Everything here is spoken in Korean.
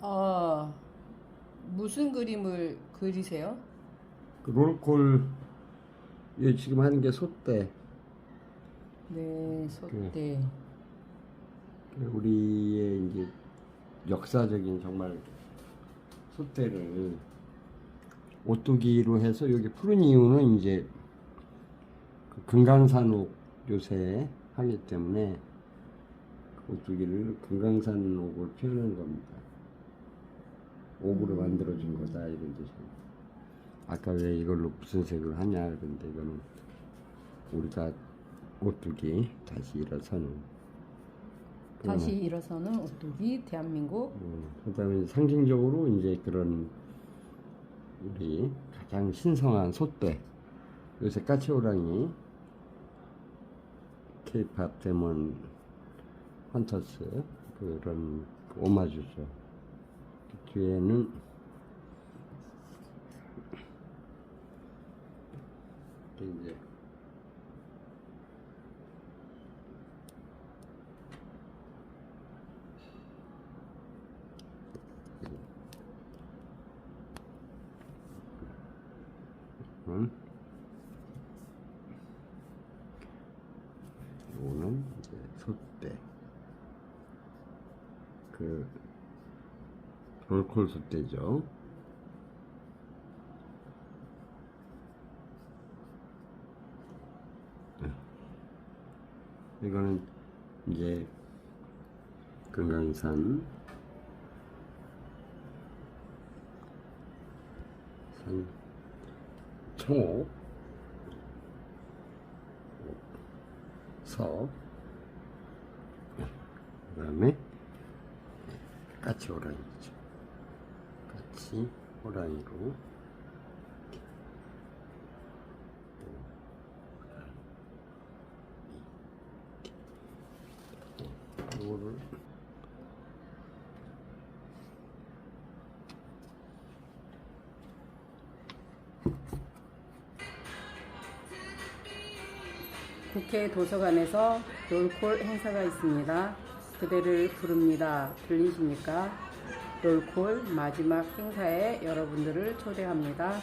아, 무슨 그림을 그리세요? 그 롤콜 이 지금 하는 게 소대 네, 소대. 우리의 이제 역사적인 정말 소대를 오뚜기로 해서 여기 푸른 이유는 이제 그 금강산옥 요새 하기 때문에 오뚜기를 금강산옥을 표현한 겁니다. 옥으로 만들어준 거다 이런 뜻입니다. 아까 왜 이걸로 무슨 색을 하냐 그런데 이거는 우리가 오뚜기 다시 일어서는 다시 일어서는 오뚜기 대한민국. 음, 그다음에 상징적으로 이제 그런 우리 가장 신성한 소떼. 요새 까치호랑이 케이팝 데몬 헌터스 그런 그 오마주죠. 그 뒤에는 이제 음. 요거는 이제 소대 그 롤콜 소대죠 네. 이거는 이제 금강산 산 초, 서, 그 다음에 까치 호랑이죠. 까치 호랑이로 이거를 국회 도서관에서 롤콜 행사가 있습니다. 그대를 부릅니다. 들리십니까? 롤콜 마지막 행사에 여러분들을 초대합니다.